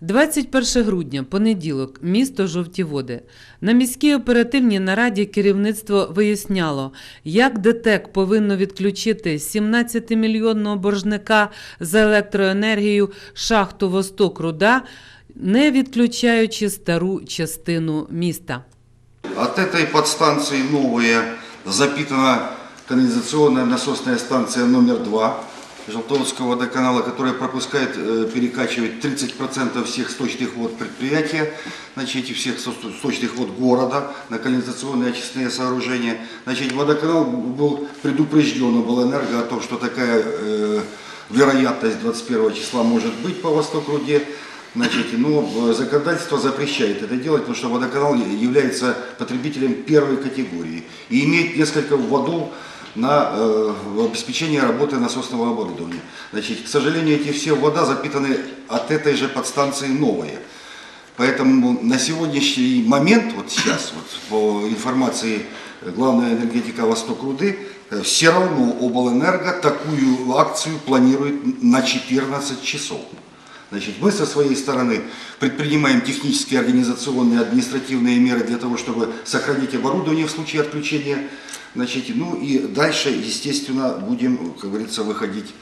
21 грудня, понеділок, місто Жовті Води. На міській оперативній нараді керівництво виясняло, як ДТЕК повинно відключити 17-мільйонного боржника за електроенергію шахту Восток Руда, не відключаючи стару частину міста. От этой подстанции новая запитана канализационная насосная станция номер 2 Желтоводского водоканала, которая пропускает, э, перекачивает 30% всех сточных вод предприятия, значит, и всех сточных вод города на канализационные очистные сооружения. Значит, водоканал был предупрежден Облэнерго о том, что такая э, вероятность 21 числа может быть по Восток-Руде. Значит, но э, законодательство запрещает это делать, потому что водоканал является потребителем первой категории и имеет несколько вводов на э, обеспечение работы насосного оборудования. Значит, к сожалению, эти все вода запитаны от этой же подстанции новые. Поэтому на сегодняшний момент, вот сейчас, вот, по информации главного энергетика Восток Руды, э, все равно Облэнерго такую акцию планирует на 14 часов. Значит, мы со своей стороны предпринимаем технические, организационные, административные меры для того, чтобы сохранить оборудование в случае отключения. Значит, ну и дальше, естественно, будем, как говорится, выходить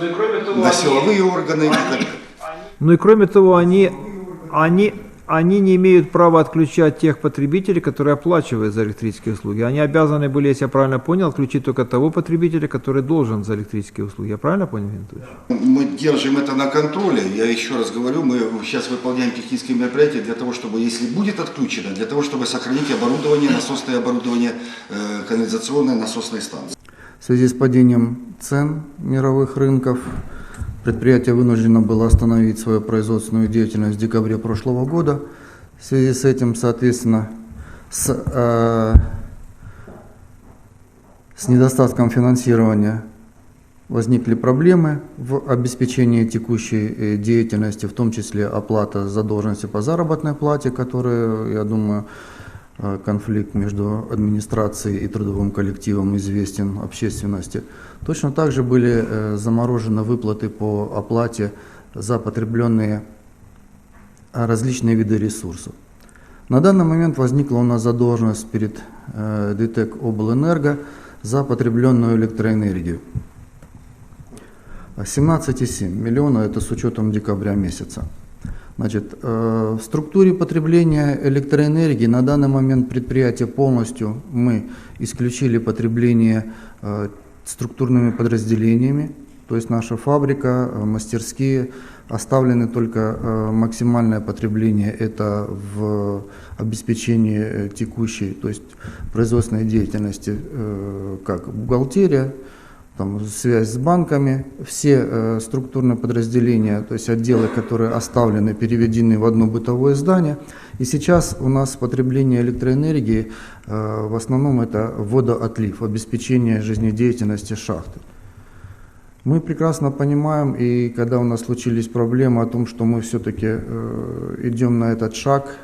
Ну и кроме того, на они- силовые органы и так далее. Ну и кроме того, они, они, они не имеют права отключать тех потребителей, которые оплачивают за электрические услуги. Они обязаны были, если я правильно понял, отключить только того потребителя, который должен за электрические услуги. Я правильно понял, Винтович? Мы держим это на контроле. Я еще раз говорю, мы сейчас выполняем технические мероприятия для того, чтобы, если будет отключено, для того, чтобы сохранить оборудование, насосное оборудование э, канализационной насосной станции. В связи с падением цен мировых рынков предприятие вынуждено было остановить свою производственную деятельность в декабре прошлого года. В связи с этим, соответственно, с, э, с недостатком финансирования возникли проблемы в обеспечении текущей э, деятельности, в том числе оплата задолженности по заработной плате, которая, я думаю, конфликт между администрацией и трудовым коллективом известен общественности. Точно так же были э, заморожены выплаты по оплате за потребленные э, различные виды ресурсов. На данный момент возникла у нас задолженность перед э, ДТЭК Облэнерго за потребленную электроэнергию. 17,7 миллиона, это с учетом декабря месяца. Значит, э, в структуре потребления электроэнергии на данный момент предприятие полностью мы исключили потребление э, структурными подразделениями, то есть наша фабрика, э, мастерские, оставлены только максимальное потребление это в обеспечении текущей, то есть производственной деятельности, как бухгалтерия, там, связь с банками, все э, структурные подразделения, то есть отделы, которые оставлены, переведены в одно бытовое здание. И сейчас у нас потребление электроэнергии э, в основном это водоотлив, обеспечение жизнедеятельности шахты. Мы прекрасно понимаем, и когда у нас случились проблемы о том, что мы все-таки э, идем на этот шаг,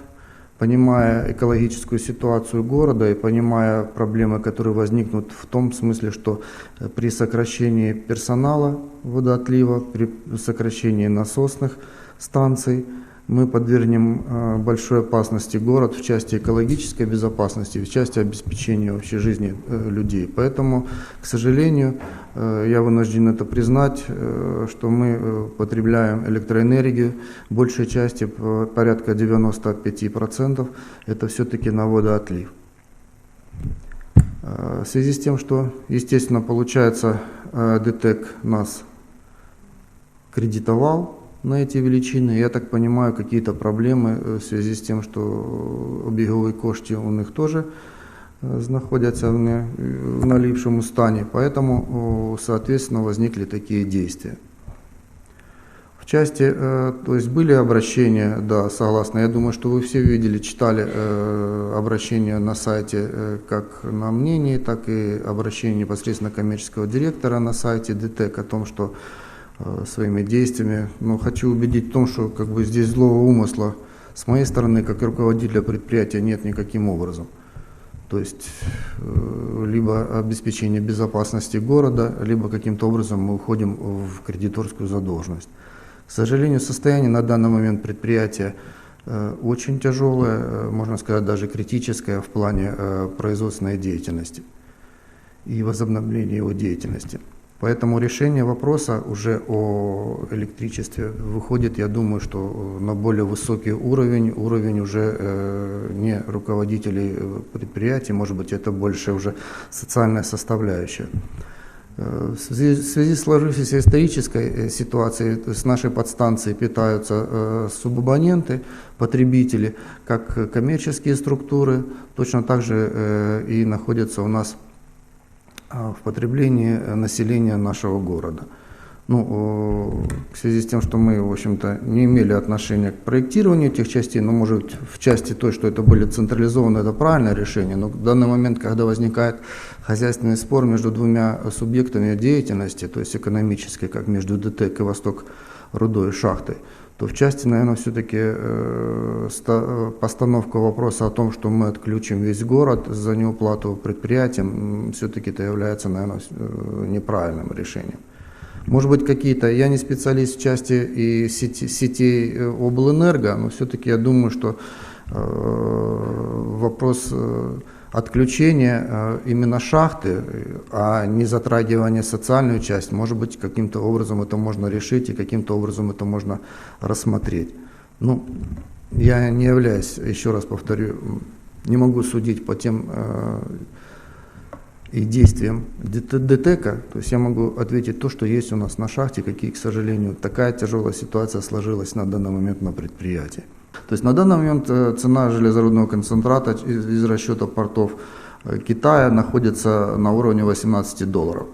понимая экологическую ситуацию города и понимая проблемы, которые возникнут в том смысле, что э, при сокращении персонала водоотлива, при сокращении насосных станций, мы подвергнем э, большой опасности город в части экологической безопасности, в части обеспечения вообще жизни э, людей. Поэтому, к сожалению, э, я вынужден это признать, что мы потребляем электроэнергию, большей части по- порядка 95% это все-таки на водоотлив. В связи с тем, что, естественно, получается, ДТЭК нас кредитовал на эти величины. Я так понимаю, какие-то проблемы э, в связи с тем, что обігові кошти у них тоже э, знаходятся в не- в налипшем стані, поэтому, о, соответственно, возникли такие действия. В части, э, то есть были обращения, да, согласно. Я думаю, что вы все видели, читали э, обращения на сайте э, как на мнение, так и обращение непосредственно коммерческого директора на сайте ДТЭК о том, что э, своими действиями, но хочу убедить в том, что как бы здесь злого умысла с моей стороны, как руководителя предприятия, нет никаким образом. То есть э, либо обеспечение безопасности города, либо каким-то образом мы уходим в кредиторскую задолженность. К сожалению, состояние на данный момент предприятия э, очень тяжелое, э, можно сказать, даже критическое в плане э, производственной деятельности и возобновления его деятельности. Поэтому решение вопроса уже о электричестве выходит, я думаю, что э, на более высокий уровень, уровень уже э, не руководителей э, предприятий, может быть, это больше уже социальная составляющая. Э, В связи, с сложившейся исторической ситуацией, с нашей подстанции питаются э, субабоненты, потребители, как коммерческие структуры, точно так же э, и находятся у нас в потреблении э, населения нашего города. Ну, о, в связи с тем, что мы, в общем-то, не имели отношения к проектированию этих частей, но, может в части той, что это были централизованно, это правильное решение, но в данный момент, когда возникает хозяйственный спор между двумя субъектами деятельности, то есть экономической, как между ДТЭК и Восток рудой шахтой, то в части, наверное, все-таки постановка вопроса о том, что мы отключим весь город за неуплату предприятиям, все-таки это является, наверное, неправильным решением. Может быть, какие-то, я не специалист в части и сети, сетей э, облэнерго, но все-таки я думаю, что э, вопрос отключения э, именно шахты, а не затрагивания социальную часть, может быть, каким-то образом это можно решить и каким-то образом это можно рассмотреть. Ну, я не являюсь, еще раз повторю, не могу судить по тем э, и действиям ДТ- ДТЭКа, то есть я могу ответить то, что есть у нас на шахте, какие, к сожалению, такая тяжелая ситуация сложилась на данный момент на предприятии. То есть на данный момент э, цена железорудного концентрата из, расчета портов э, Китая находится на уровне 18 долларов.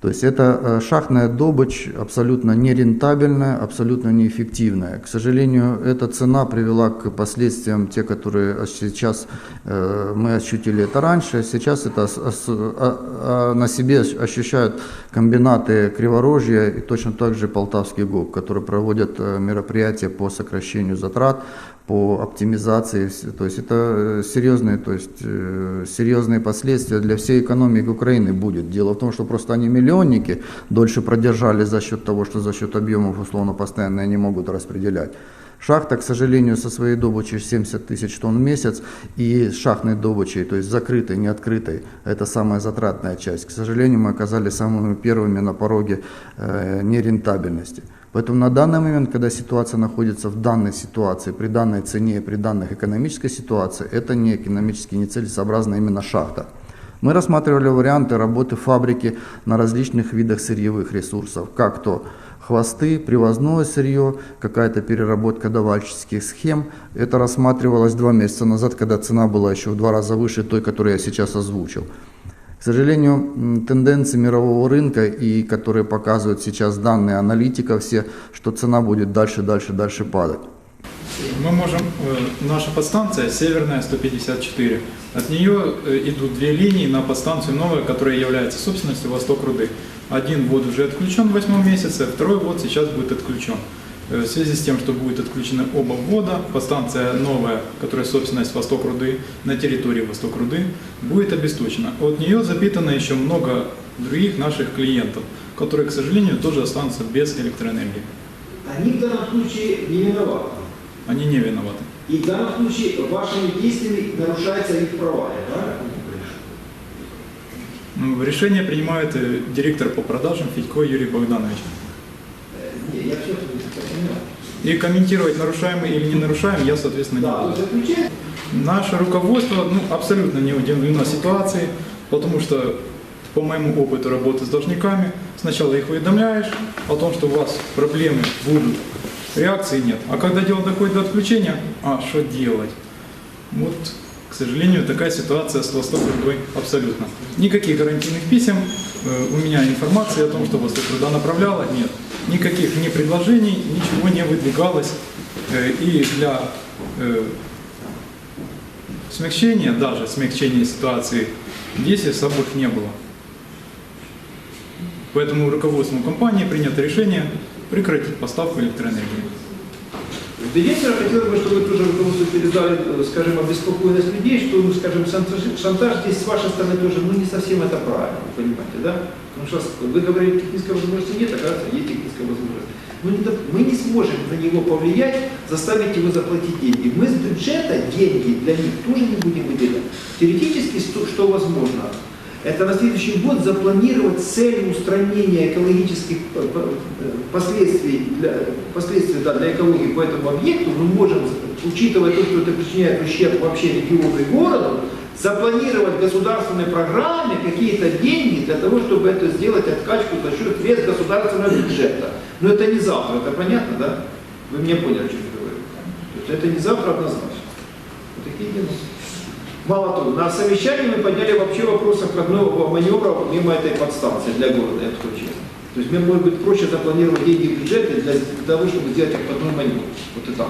То есть это э, шахтная добычь абсолютно нерентабельная, абсолютно неэффективная. К сожалению, эта цена привела к последствиям, те, которые сейчас э, мы ощутили это раньше, сейчас это а- а на себе ощущают комбинаты Криворожья и точно так же Полтавский ГОК, которые проводят э, мероприятия по сокращению затрат, по оптимизации, то есть это э, серьезные, то есть э, серьезные последствия для всей экономики Украины будет. Дело в том, что просто они миллионники дольше продержались за счет того, что за счет объемов условно постоянно они могут распределять. Шахта, к сожалению, со своей добычей 70 тысяч тонн в месяц и шахтной добычей, то есть закрытой, не открытой, это самая затратная часть. К сожалению, мы оказались самыми первыми на пороге э, нерентабельности. Поэтому на данный момент, когда ситуация находится в данной ситуации, при данной цене, при данной экономической ситуации, это не экономически нецелесообразно именно шахта. Мы рассматривали варианты работы фабрики на различных видах сырьевых ресурсов, как то хвосты, привозное сырье, какая-то переработка давальческих схем. Это рассматривалось два месяца назад, когда цена была еще в два раза выше той, которую я сейчас озвучил. Сожалению, тенденции мирового рынка, и которые показывают сейчас данные аналитиков все, что цена будет дальше, дальше, дальше падать. Мы можем, э, наша подстанция Северная 154, от нее э, идут две линии на подстанцию новая, которая является собственностью Восток Руды. Один ввод уже отключен в восьмом месяце, второй ввод сейчас будет отключен. Э, В связи с тем, что будут отключены оба ввода, подстанция новая, которая собственность Восток Руды, на территории Восток Руды, будет обесточена. От нее запитано еще много других наших клиентов, которые, к сожалению, тоже останутся без электроэнергии. Они в данном случае не виноваты. Они не виноваты. И в данном случае вашими действиями нарушаются их права? Ну, Решение принимает э, директор по продажам Федько Юрий Богданович. Э, Не, я все понимаю. И комментировать, нарушаем или не нарушаем, я, соответственно, не буду. Наше руководство ну, абсолютно не удивлено ситуации, потому что по моему опыту работы с должниками, сначала их уведомляешь о том, что у вас проблемы будут, реакции нет. А когда дело доходит до отключения, а что делать? Вот, к сожалению, такая ситуация с Восток Рудой абсолютно. Никаких гарантийных писем, у меня информации о том, что Восток Руда направляла, нет. Никаких ни предложений, ничего не выдвигалось. Э, И для э, смягчения, даже смягчения ситуации, действий особых не было. Поэтому руководством компании принято решение прекратить поставку электроэнергии. Директора хотел бы, чтобы тоже руководство передали, э, скажем, обеспокоенность людей, что, ну, скажем, шантаж, шантаж здесь с вашей стороны тоже, ну, не совсем это правильно, понимаете, да? Потому что вы говорили, технической возможности нет, оказывается, есть техническая возможность. Ну, не мы не сможем на него повлиять, заставить его заплатить деньги. Мы с бюджета деньги для них тоже не будем выделять. Теоретически, что, что возможно? Это на следующий год запланировать цель устранения экологических э, э, последствий для, последствий да, для экологии по этому объекту. Мы можем, учитывая то, что это причиняет ущерб вообще региону и городу, запланировать в государственной программе какие-то деньги для того, чтобы это сделать откачку за счет средств государственного бюджета. Но это не завтра, это понятно, да? Вы меня поняли, о чем я говорю. Это не завтра однозначно. Вот такие дела. Мало того, на совещании мы подняли вообще вопрос обходного маневра мимо этой подстанции для города, я скажу честно. То есть мне может быть проще запланировать деньги в бюджете для того, чтобы сделать обходной маневр. Вот и так.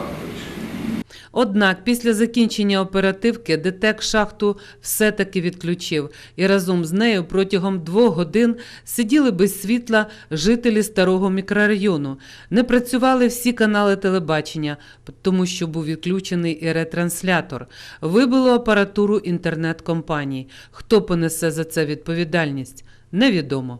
Однак після закінчення оперативки ДТЕК шахту все-таки відключив, і разом з нею протягом двох годин сиділи без світла жителі старого мікрорайону. Не працювали всі канали телебачення, тому що був відключений і ретранслятор. Вибило апаратуру інтернет-компаній. Хто понесе за це відповідальність? Невідомо.